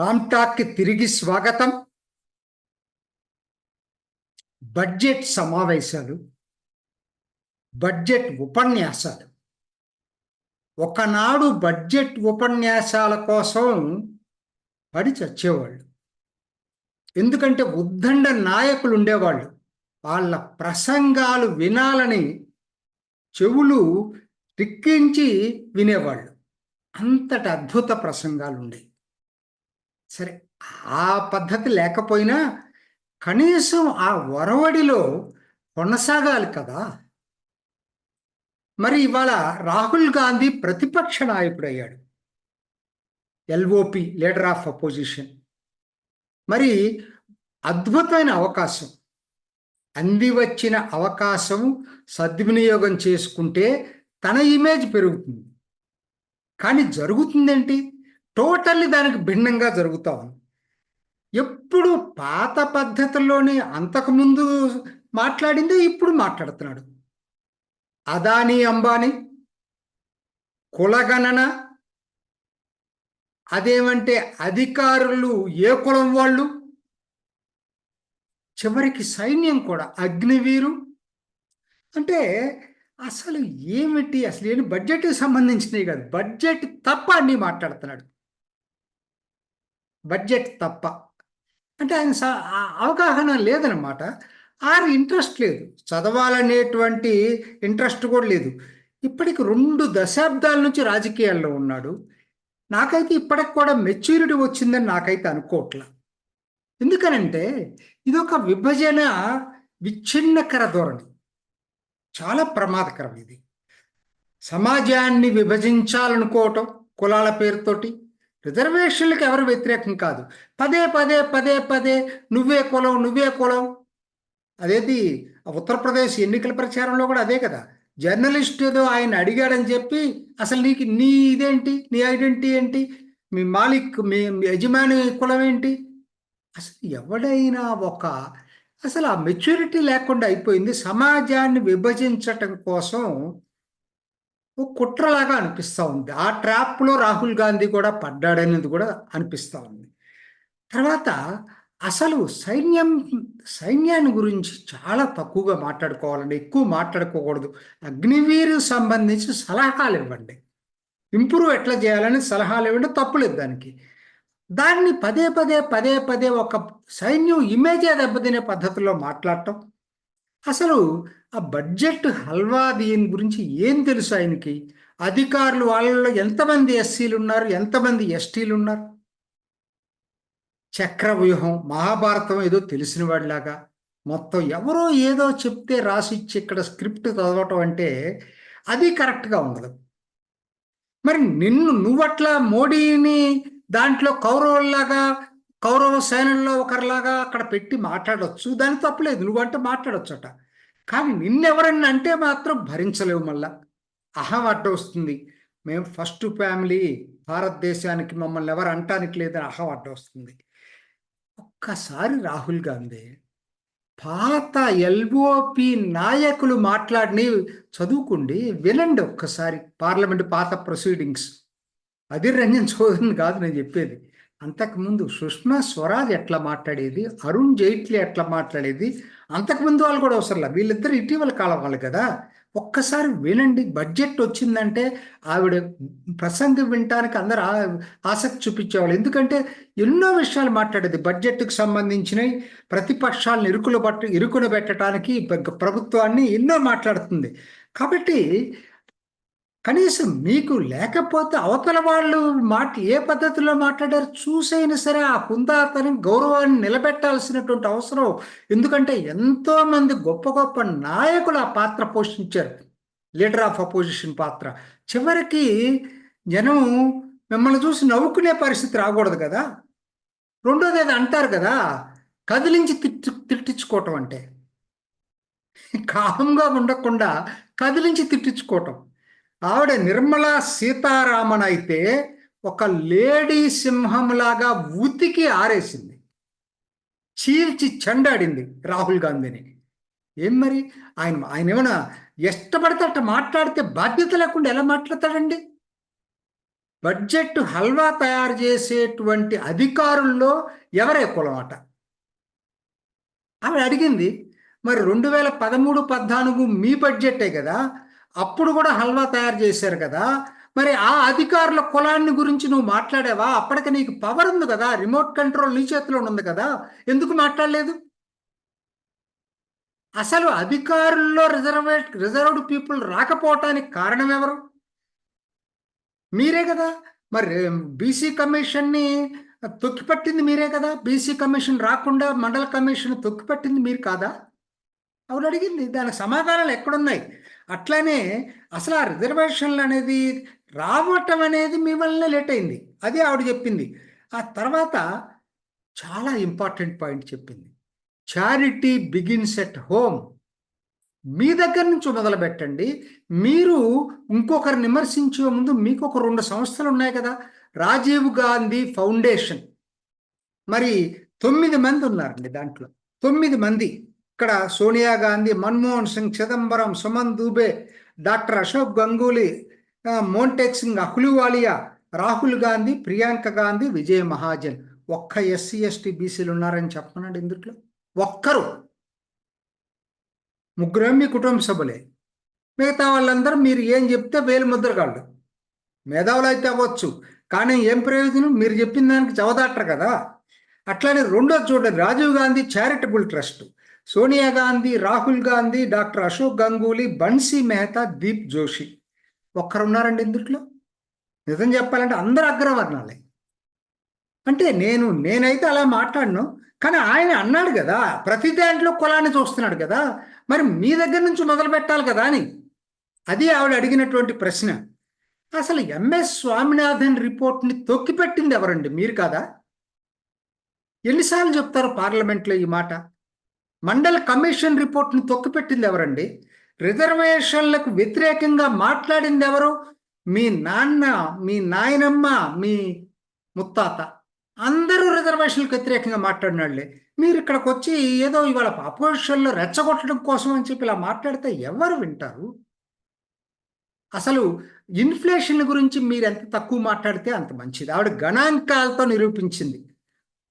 రామ్టాక్కి తిరిగి స్వాగతం. బడ్జెట్ సమావేశాలు బడ్జెట్ ఉపన్యాసాలు. ఒకనాడు బడ్జెట్ ఉపన్యాసాల కోసం పడి చచ్చేవాళ్ళు. ఎందుకంటే ఉద్దండ నాయకులు ఉండేవాళ్ళు. వాళ్ళ ప్రసంగాలు వినాలని చెవులు రిక్కించి వినేవాళ్ళు. అంతటి అద్భుత ప్రసంగాలు ఉండేవి సరే ఆ పద్ధతి లేకపోయినా కనీసం ఆ ఒరవడిలో కొనసాగాలి కదా. మరి ఇవాళ రాహుల్ గాంధీ ప్రతిపక్ష నాయకుడయ్యాడు. LOP leader of opposition. మరి అద్భుతమైన అవకాశం. అంది వచ్చిన అవకాశం సద్వినియోగం చేసుకుంటే తన ఇమేజ్ పెరుగుతుంది. కానీ జరుగుతుందేంటి? టోటల్లీ దానికి భిన్నంగా జరుగుతా ఉంది. ఎప్పుడు పాత పద్ధతుల్లోనే అంతకుముందు మాట్లాడిందే ఇప్పుడు మాట్లాడుతున్నాడు. అదానీ అంబానీ కులగణన అదేమంటే అధికారులు ఏ కులం వాళ్ళు? చివరికి సైన్యం కూడా అగ్నివీరు అంటే అసలు ఏమిటి? అసలు ఏంటి? బడ్జెట్కి సంబంధించినవి కాదు. బడ్జెట్ తప్ప అన్నీ మాట్లాడుతున్నాడు. బడ్జెట్ తప్ప. అంటే ఆయన అవగాహన లేదనమాట ఆరు ఇంట్రెస్ట్ లేదు. చదవాలనేటువంటి ఇంట్రెస్ట్ కూడా లేదు. ఇప్పటికి రెండు దశాబ్దాల నుంచి రాజకీయాల్లో ఉన్నాడు. నాకైతే ఇప్పటికి కూడా మెచ్యూరిటీ వచ్చిందని నాకైతే అనుకోవట్లా. ఎందుకనంటే ఇది ఒక విభజన విచ్ఛిన్నకర ధోరణి. చాలా ప్రమాదకరం ఇది. సమాజాన్ని విభజించాలనుకోవటం కులాల పేరుతోటి రిజర్వేషన్లకు ఎవరు వ్యతిరేకం కాదు. పదే పదే పదే పదే నువ్వే కులం నువ్వే కులం. అదేది ఉత్తరప్రదేశ్ ఎన్నికల ప్రచారంలో కూడా అదే కదా. జర్నలిస్ట్ ఏదో ఆయన అడిగాడని చెప్పి అసలు నీకు నీ ఇదేంటి? నీ ఐడెంటిటీ ఏంటి? మీ మాలిక్ మీ యజమాని కులం ఏంటి? అసలు ఎవడైనా ఒక అసలు ఆ మెచ్యూరిటీ లేకుండా అయిపోయింది. సమాజాన్ని విభజించటం కోసం ఓ కుట్రలాగా అనిపిస్తూ ఉంది. ఆ ట్రాప్లో రాహుల్ గాంధీ కూడా పడ్డాడనేది కూడా అనిపిస్తూ ఉంది. తర్వాత అసలు సైన్యం సైన్యాన్ని గురించి చాలా తక్కువగా మాట్లాడుకోవాలండి. ఎక్కువ మాట్లాడుకోకూడదు. అగ్నివీరు సంబంధించి సలహాలు ఇవ్వండి. ఇంప్రూవ్ ఎట్లా చేయాలని సలహాలు ఇవ్వండి. తప్పులేదు దానికి. దాన్ని పదే పదే పదే పదే ఒక సైన్యం ఇమేజే దెబ్బతినే పద్ధతిలో మాట్లాడటం. అసలు ఆ బడ్జెట్ హల్వా దీని గురించి ఏం తెలుసు ఆయనకి? అధికారులు వాళ్ళలో ఎంతమంది ఎస్సీలు ఉన్నారు ఎంతమంది ఎస్టీలు ఉన్నారు చక్రవ్యూహం మహాభారతం ఏదో తెలిసిన వాడిలాగా మొత్తం ఎవరో ఏదో చెప్తే రాసిచ్చి ఇక్కడ స్క్రిప్ట్ చదవటం అంటే అది కరెక్ట్గా ఉండదు. మరి నిన్ను నువ్వట్లా మోడీని దాంట్లో కౌరవుల్లాగా కౌరవ సేనల్లో ఒకరిలాగా అక్కడ పెట్టి మాట్లాడవచ్చు దాని తప్పలేదు నువ్వంటే మాట్లాడొచ్చట. కానీ నిన్నెవరన్నా అంటే మాత్రం భరించలేవు మళ్ళా. అహం అడ్డ వస్తుంది. మేము ఫస్ట్ ఫ్యామిలీ భారతదేశానికి మమ్మల్ని ఎవరు అంటానికి లేదని అహం అడ్డ వస్తుంది. ఒక్కసారి రాహుల్ గాంధీ పాత ఎల్ఓపి నాయకులు మాట్లాడిని చదువుకోండి వినండి ఒక్కసారి పార్లమెంట్ పాత ప్రొసీడింగ్స్. అధిర్ రంజన్ చౌదరిని కాదు నేను చెప్పేది. అంతకుముందు సుష్మా స్వరాజ్ ఎట్లా మాట్లాడేది? అరుణ్ జైట్లీ ఎట్లా మాట్లాడేది? అంతకుముందు వాళ్ళు కూడా అవసరంలా? వీళ్ళిద్దరు ఇటీవల కాలం వాళ్ళు కదా? ఒక్కసారి వినండి. బడ్జెట్ వచ్చిందంటే ఆవిడ ప్రసంగం వినటానికి అందరు ఆసక్తి చూపించేవాళ్ళు. ఎందుకంటే ఎన్నో విషయాలు మాట్లాడేది. బడ్జెట్కు సంబంధించినవి ప్రతిపక్షాలను ఇరుకులు పట్టు ఇరుకున పెట్టడానికి ప్రభుత్వాన్ని ఎన్నో మాట్లాడుతుంది. కాబట్టి కనీసం మీకు లేకపోతే అవతల వాళ్ళు మాట ఏ పద్ధతిలో మాట్లాడారు చూసైనా సరే ఆ హుందాతని గౌరవాన్ని నిలబెట్టాల్సినటువంటి అవసరం. ఎందుకంటే ఎంతో మంది గొప్ప గొప్ప నాయకులు ఆ పాత్ర పోషించారు. లీడర్ ఆఫ్ అపోజిషన్ పాత్ర. చివరికి జనం మిమ్మల్ని చూసి నవ్వుకునే పరిస్థితి రాకూడదు కదా? రెండోది అది అంటారు కదా కదిలించి తిట్టి తిట్టించుకోవటం అంటే. కామంగా ఉండకుండా కదిలించి తిట్టించుకోవటం. ఆవిడ నిర్మలా సీతారామన్ అయితే ఒక లేడీ సింహంలాగా ఉతికి ఆరేసింది. చీల్చి చెండాడింది రాహుల్ గాంధీని. ఏం మరి? ఆయన ఆయన ఏమైనా ఇష్టపడితే అట్ట మాట్లాడితే బాధ్యత లేకుండా ఎలా మాట్లాడతాడండి? బడ్జెట్ హల్వా తయారు చేసేటువంటి అధికారుల్లో ఎవరే కులం అట ఆవిడ అడిగింది మరి రెండు వేల పదమూడు పద్నాలుగు మీ బడ్జెటే కదా? అప్పుడు కూడా హల్వా తయారు చేశారు కదా. మరి ఆ అధికారుల కులాన్ని గురించి నువ్వు మాట్లాడావా? అప్పటికి నీకు పవర్ ఉంది కదా. రిమోట్ కంట్రోల్ నీ చేతిలో ఉంది కదా. ఎందుకు మాట్లాడలేదు? అసలు అధికారుల్లో రిజర్వే రిజర్వ్డ్ పీపుల్ రాకపోవటానికి కారణం ఎవరు? మీరే కదా. మరి బీసీ కమిషన్ని తొక్కిపట్టింది మీరే కదా. బీసీ కమిషన్ రాకుండా మండల కమిషన్ తొక్కిపట్టింది మీరు కాదా? అవును అడిగింది. దానికి సమాధానాలు ఎక్కడున్నాయి? అట్లానే అసలు ఆ రిజర్వేషన్లు అనేది రావటం అనేది మీ వల్లనే లేట్ అయింది. అదే ఆవిడ చెప్పింది. ఆ తర్వాత చాలా ఇంపార్టెంట్ పాయింట్ చెప్పింది. Charity begins at home. మీ దగ్గర నుంచి మొదలు పెట్టండి మీరు ఇంకొకరు విమర్శించే ముందు మీకు ఒక రెండు సంస్థలు ఉన్నాయి కదా. రాజీవ్ గాంధీ ఫౌండేషన్. మరి తొమ్మిది మంది ఉన్నారండి దాంట్లో. తొమ్మిది మంది. ఇక్కడ సోనియా గాంధీ మన్మోహన్ సింగ్ చిదంబరం సుమన్ దూబే డాక్టర్ అశోక్ గంగూలీ మోంటెక్ సింగ్ అహ్లువాలియా రాహుల్ గాంధీ ప్రియాంక గాంధీ విజయ్ మహాజన్. ఒక్క ఎస్సీ ఎస్టీ బీసీలు ఉన్నారని చెప్పనండి ఇందుట్లో. ఒక్కరు. ముగ్గురే మీ కుటుంబ సభ్యులే. మిగతా వాళ్ళందరూ మీరు ఏం చెప్తే వేలు ముద్రగాళ్ళు. మేధావులు అయితే అవ్వచ్చు. కానీ ఏం ప్రయోజనం? మీరు చెప్పిన దానికి చవదాటరు కదా. అట్లానే రెండో చూడండి. Rajiv Gandhi charitable trust. Sonia Gandhi Rahul Gandhi doctor Ashok Ganguly Bansi Mehta Deep Joshi. ఒక్కరున్నారండి ఇందుట్లో నిజం చెప్పాలంటే అందరు అగ్రవర్ణాలే. అంటే నేను నేనైతే అలా మాట్లాడను కానీ ఆయన అన్నాడు కదా ప్రతి దాంట్లో కులాన్ని చూస్తున్నాడు కదా మరి మీ దగ్గర నుంచి మొదలు పెట్టాలి కదా అని. అది ఆవిడ అడిగినటువంటి ప్రశ్న. అసలు ఎంఎస్ స్వామినాథన్ రిపోర్ట్ని తొక్కిపెట్టింది ఎవరండి? మీరు కాదా? ఎన్నిసార్లు చెప్తారు పార్లమెంట్లో ఈ మాట? మండల కమిషన్ రిపోర్ట్ని తొక్కిపెట్టింది ఎవరండి? రిజర్వేషన్లకు వ్యతిరేకంగా మాట్లాడింది ఎవరు? మీ నాన్న మీ నాయనమ్మ మీ ముత్తాత. అందరూ రిజర్వేషన్లకు వ్యతిరేకంగా మాట్లాడినాళ్ళే మీరు ఇక్కడికి వచ్చి ఏదో ఇవాళ అపోజిషన్లో రెచ్చగొట్టడం కోసం అని చెప్పి ఇలా మాట్లాడితే ఎవరు వింటారు? అసలు ఇన్ఫ్లేషన్ గురించి మీరు ఎంత తక్కువ మాట్లాడితే అంత మంచిది. ఆవిడ గణాంకాలతో నిరూపించింది.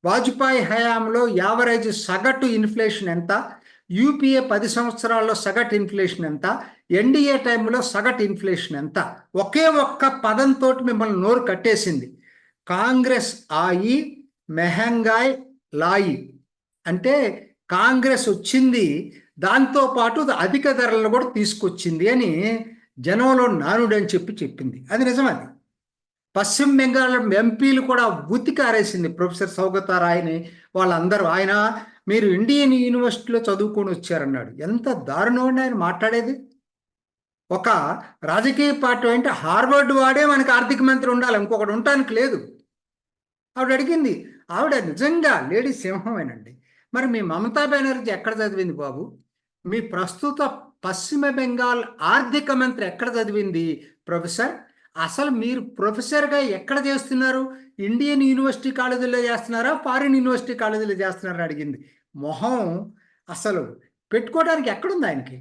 వాజ్పేయి హయాంలో యావరేజ్ సగటు ఇన్ఫ్లేషన్ ఎంత? యూపీఏ పది సంవత్సరాల్లో సగటు ఇన్ఫ్లేషన్ ఎంత? ఎన్డీఏ టైంలో సగటు ఇన్ఫ్లేషన్ ఎంత? ఒకే ఒక్క పదంతో మిమ్మల్ని నోరు కట్టేసింది. కాంగ్రెస్ ఆయి మెహంగాయ్ లాయి. అంటే కాంగ్రెస్ వచ్చింది దాంతో పాటు అధిక ధరలను కూడా తీసుకొచ్చింది అని జనంలో నానుడు అని చెప్పి చెప్పింది. అది నిజమది పశ్చిమ బెంగాల్ ఎంపీలు కూడా ఉతికారేసింది ప్రొఫెసర్ సౌగతా రాయని వాళ్ళందరూ. ఆయన మీరు ఇండియన్ యూనివర్సిటీలో చదువుకొని వచ్చారన్నాడు. ఎంత దారుణం ఆయన మాట్లాడేది. ఒక రాజకీయ పార్టీ అంటే హార్వర్డ్ వాడే మనకి ఆర్థిక మంత్రి ఉండాలి ఇంకొకటి ఉండటానికి లేదు. ఆవిడ అడిగింది ఆవిడ నిజంగా లేడీ సింహమేనండి. మరి మీ మమతా బెనర్జీ ఎక్కడ చదివింది బాబు? మీ ప్రస్తుత పశ్చిమ బెంగాల్ ఆర్థిక మంత్రి ఎక్కడ చదివింది ప్రొఫెసర్? అసలు మీరు ప్రొఫెసర్గా ఎక్కడ చేస్తున్నారు? ఇండియన్ యూనివర్సిటీ కాలేజీలో చేస్తున్నారా? ఫారిన్ యూనివర్సిటీ కాలేజీలో చేస్తున్నారా అడిగింది. మొహం అసలు పెట్టుకోవడానికి ఎక్కడుంది ఆయనకి?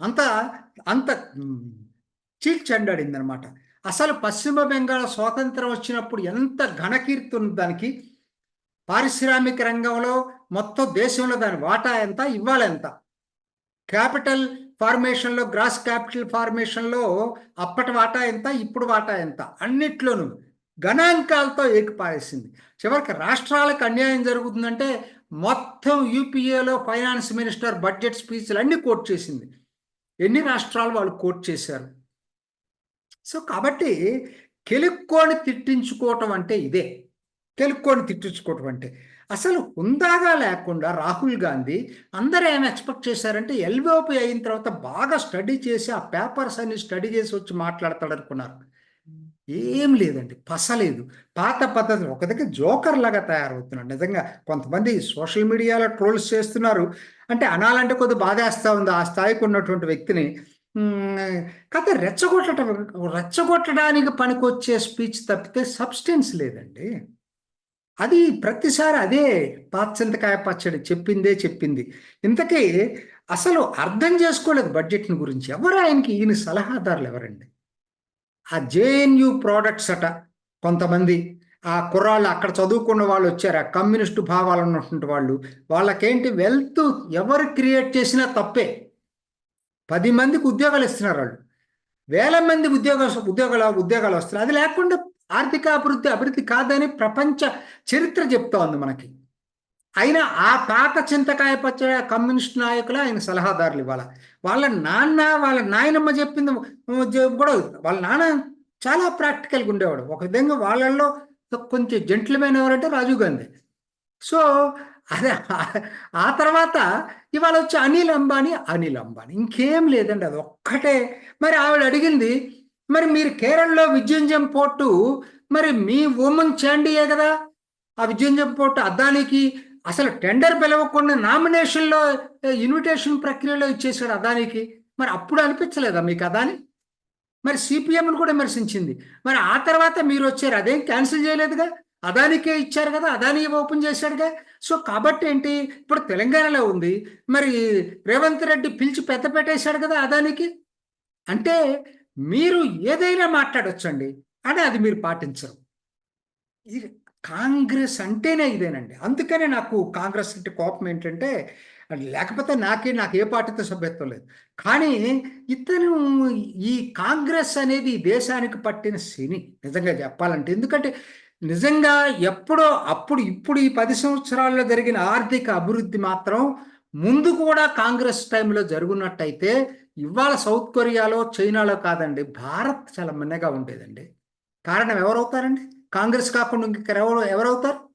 అంత అంత చీల్చండాడింది అనమాట అసలు పశ్చిమ బెంగాల్ స్వాతంత్రం వచ్చినప్పుడు ఎంత ఘనకీర్తి ఉంది దానికి? పారిశ్రామిక రంగంలో మొత్తం దేశంలో దాని వాటా ఎంత? ఇవ్వాలి ఎంత? క్యాపిటల్ ఫార్మేషన్లో గ్రాస్ క్యాపిటల్ ఫార్మేషన్లో అప్పటి వాటా ఎంత ఇప్పుడు వాటా ఎంత? అన్నిట్లోనూ గణాంకాలతో ఏకిపారేసింది. చివరికి రాష్ట్రాలకు అన్యాయం జరుగుతుందంటే మొత్తం యూపీఏలో ఫైనాన్స్ మినిస్టర్ బడ్జెట్ స్పీచ్లు అన్ని కోట్ చేసింది. ఎన్ని రాష్ట్రాలు వాళ్ళు కోట్ చేశారు? సో కాబట్టి కెలుక్కొని తిట్టించుకోవటం అంటే ఇదే. కెలుక్కొని తిట్టించుకోవటం అంటే అసలు హుందాగా లేకుండా రాహుల్ గాంధీ అందరూ ఏం ఎక్స్పెక్ట్ చేశారంటే ఎల్ఓపి అయిన తర్వాత బాగా స్టడీ చేసి ఆ పేపర్స్ అన్ని స్టడీ చేసి వచ్చి మాట్లాడతాడనుకున్నారు ఏం లేదండి పసలేదు. పాత పద్ధతి ఒక దగ్గర జోకర్ లాగా తయారవుతున్నాడు. నిజంగా కొంతమంది సోషల్ మీడియాలో ట్రోల్స్ చేస్తున్నారు. అంటే అనాలంటే కొద్ది బాధేస్తా ఉంది ఆ స్థాయికి ఉన్నటువంటి వ్యక్తిని. కాకపోతే రెచ్చగొట్టడం రెచ్చగొట్టడానికి పనికొచ్చే స్పీచ్ తప్పితే సబ్స్టెన్స్ లేదండి. అది ప్రతిసారి అదే పాచింతకాయ పచ్చడి చెప్పిందే చెప్పింది. ఇంతకీ అసలు అర్థం చేసుకోలేదు బడ్జెట్ని గురించి. ఎవరు ఆయనకి ఈయన సలహాదారులు ఎవరండి? ఆ జేఎన్యు ప్రోడక్ట్స్ అట కొంతమంది. ఆ కుర్రాళ్ళు అక్కడ చదువుకున్న వాళ్ళు వచ్చారు. ఆ కమ్యూనిస్టు భావాలు ఉన్నటువంటి వాళ్ళు. వాళ్ళకేంటి? వెల్త్ ఎవరు క్రియేట్ చేసినా తప్పే. పది మందికి ఉద్యోగాలు ఇస్తున్నారు వాళ్ళు. వేల మంది ఉద్యోగ ఉద్యోగాలు ఉద్యోగాలు వస్తున్నారు. అది లేకుండా ఆర్థిక అభివృద్ధి అభివృద్ధి కాదని ప్రపంచ చరిత్ర చెప్తోంది మనకి. అయినా ఆ పాత చింతకాయ పచ్చడి కమ్యూనిస్ట్ నాయకులు ఆయన సలహాదారులు ఇవాళ వాళ్ళ నాన్న వాళ్ళ నాయనమ్మ చెప్పింది కూడా వాళ్ళ నాన్న చాలా ప్రాక్టికల్గా ఉండేవాడు. ఒక విధంగా వాళ్ళల్లో కొంచెం జెంట్లమైన ఎవరంటే రాజీవ్ గాంధీ. సో అదే ఆ తర్వాత ఇవాళ వచ్చి అనిల్ అంబానీ అనిల్ అంబానీ. ఇంకేం లేదండి అది ఒక్కటే. మరి ఆవిడ అడిగింది మరి మీరు కేరళలో విజయంజం పోర్టు మరి మీ ఉమెన్ చాండియే కదా? ఆ విజయంజం పోర్టు అదానికి అసలు టెండర్ పిలవకుండా నామినేషన్లో ఇన్విటేషన్ ప్రక్రియలో ఇచ్చేసాడు అదానికి మరి అప్పుడు అనిపించలేదా మీకు అదాని మరి సిపిఎంను కూడా విమర్శించింది. మరి ఆ తర్వాత మీరు వచ్చారు అదేం క్యాన్సిల్ చేయలేదుగా? అదానికే ఇచ్చారు కదా అదాని ఓపెన్ చేశాడుగా? సో కాబట్టి ఏంటి? ఇప్పుడు తెలంగాణలో ఉంది. మరి రేవంత్ రెడ్డి పిలిచి పెద్ద పెట్టేశాడు కదా అదానికి అంటే మీరు ఏదైనా మాట్లాడొచ్చండి అని అది మీరు పాటించరు. ఇది కాంగ్రెస్ అంటేనే ఇదేనండి. అందుకనే నాకు కాంగ్రెస్ అంటే కోపం ఏంటంటే లేకపోతే నాకే నాకు ఏ పార్టీతో సభ్యత్వం లేదు. కానీ ఇతను ఈ కాంగ్రెస్ అనేది దేశానికి పట్టిన శని నిజంగా చెప్పాలంటే. ఎందుకంటే నిజంగా ఎప్పుడో అప్పుడు ఇప్పుడు ఈ పది సంవత్సరాల్లో జరిగిన ఆర్థిక అభివృద్ధి మాత్రం ముందు కూడా కాంగ్రెస్ టైంలో జరుగున్నట్టయితే ఇవాళ సౌత్ కొరియాలో చైనాలో కాదండి భారత్ చాలా మిన్నగా ఉండేదండి. కారణం ఎవరవుతారండి? కాంగ్రెస్ కాకుండా ఇంకెవరు ఎవరు ఎవరవుతారు?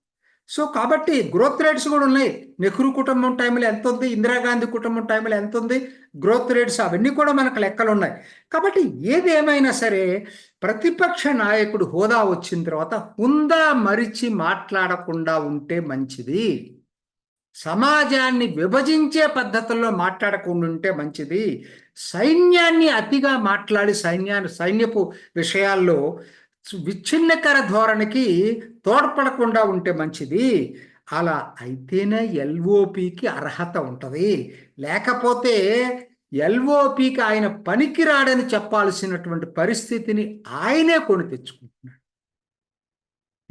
సో కాబట్టి గ్రోత్ రేట్స్ కూడా ఉన్నాయి. నెహ్రూ కుటుంబం టైంలో ఎంత ఉంది? ఇందిరాగాంధీ కుటుంబం టైంలో ఎంత ఉంది? గ్రోత్ రేట్స్ అవన్నీ కూడా మనకు లెక్కలు ఉన్నాయి. కాబట్టి ఏది ఏమైనా సరే ప్రతిపక్ష నాయకుడు హోదా వచ్చిన తర్వాత హుందా మరిచి మాట్లాడకుండా ఉంటే మంచిది. సమాజాన్ని విభజించే పద్ధతుల్లో మాట్లాడకుండా ఉంటే మంచిది. సైన్యాన్ని అతిగా మాట్లాడి సైన్యాన్ని సైన్యపు విషయాల్లో విచ్ఛిన్నకర ధోరణికి తోడ్పడకుండా ఉంటే మంచిది. అలా అయితేనే ఎల్ఓపికి అర్హత ఉంటుంది. లేకపోతే ఎల్ఓపికి ఆయన పనికిరాడని చెప్పాల్సినటువంటి పరిస్థితిని ఆయనే కొని తెచ్చుకుంటున్నాడు.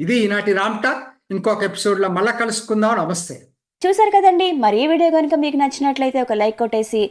ఇది ఈనాటి రామ్ టాక్. ఇంకొక ఎపిసోడ్లో మళ్ళా కలుసుకుందాం. నమస్తే. చూసారు కదండి. మరి ఈ వీడియో కనుక మీకు నచ్చినట్లయితే ఒక లైక్ కొట్టేసి